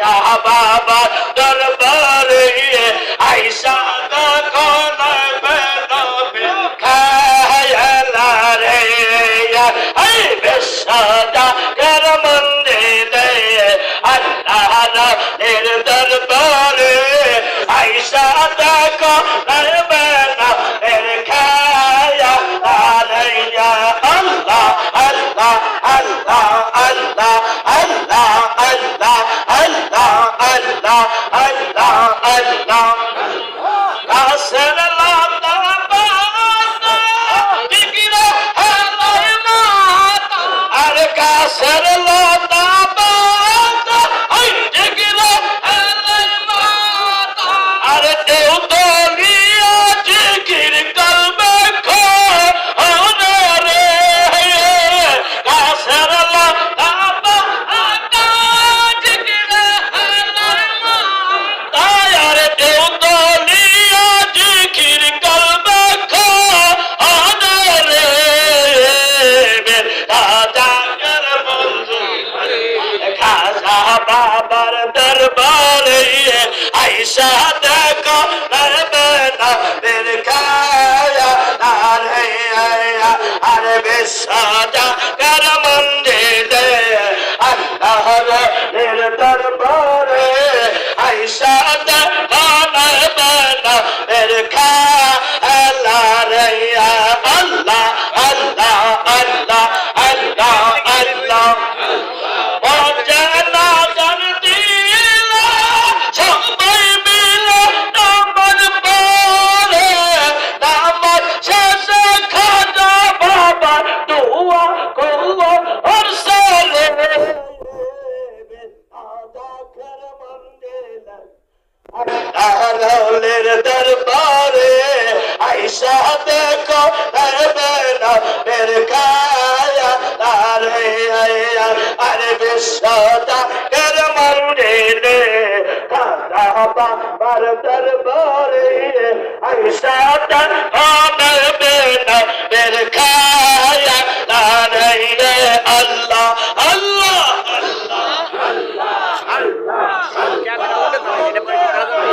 বাবা দরবারে আইসা রে আই বেশাদা কর মন্দিরে আল্লাহ এর দরবারে আইসা দেখো বেনা এর খায়া আলাইয়া আল্লাহ আল্লাহ আল্লাহ আল্লাহ আল্লাহ আল্লাহ আল্লাহ। রাসেল আরে কাসের লা ইশাদা করবে না বের কায়া না রে আরে বেশাদা আহলের দরবারে আইসা দেখো দরবারা মের কায়া আরে আয়া আরে বিশ্বতা কর মন্দিরে খাজা বাবার দরবারে আইসা দেখো দরবারা মের কায়া আরে আল্লাহ আল্লাহ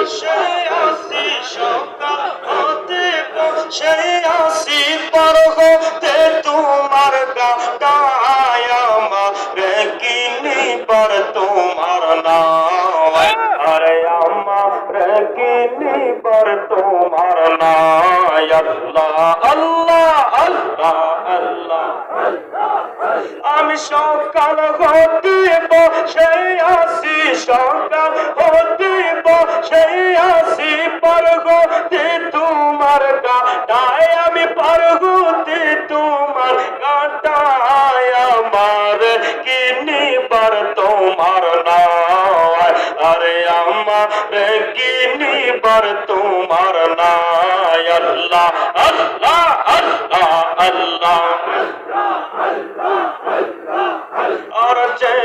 সে আসি সে আসি পর হতে তোমার গায়ামা রে কিনি পর তোমার নাম। আরে আমা রে কিনি পর তোমার নাম। আল্লাহ আল্লাহ আল্লাহ আমি সকাল হতে বসে আসি সকাল হতে কিনি পর তোমার নায়? আরে আমার কিনি পর তোমার নায়? আল্লাহ আল্লাহ আল্লাহ আল্লাহ আর যে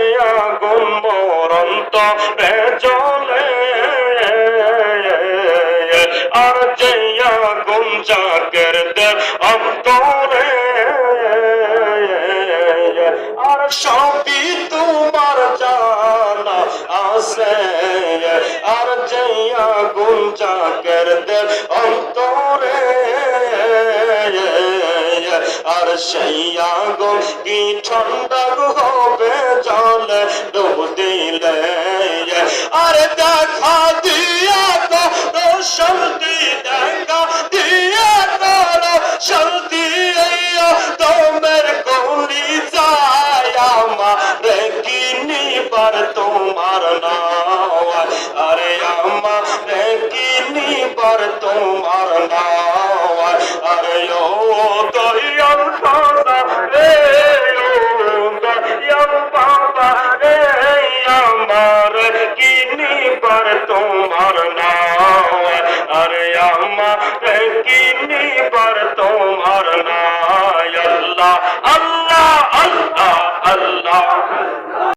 আগুন মরন্ত আর যে আগুন জাগের দেব আছে আর যাইয়া আগুন জাগের দেব অন্তরে। আর সেই আগুন কি ঠান্ডা হবে জলে ডুব দিলে? আর দেখা দিয়া নিবার তোমার নাম আরে আমার কি নিবার তোমার নাম আরে ও দয়াল দাদা রে ও দয়াল বাবা রে আমার কি নিবার তোমার নাম আরে আমার কি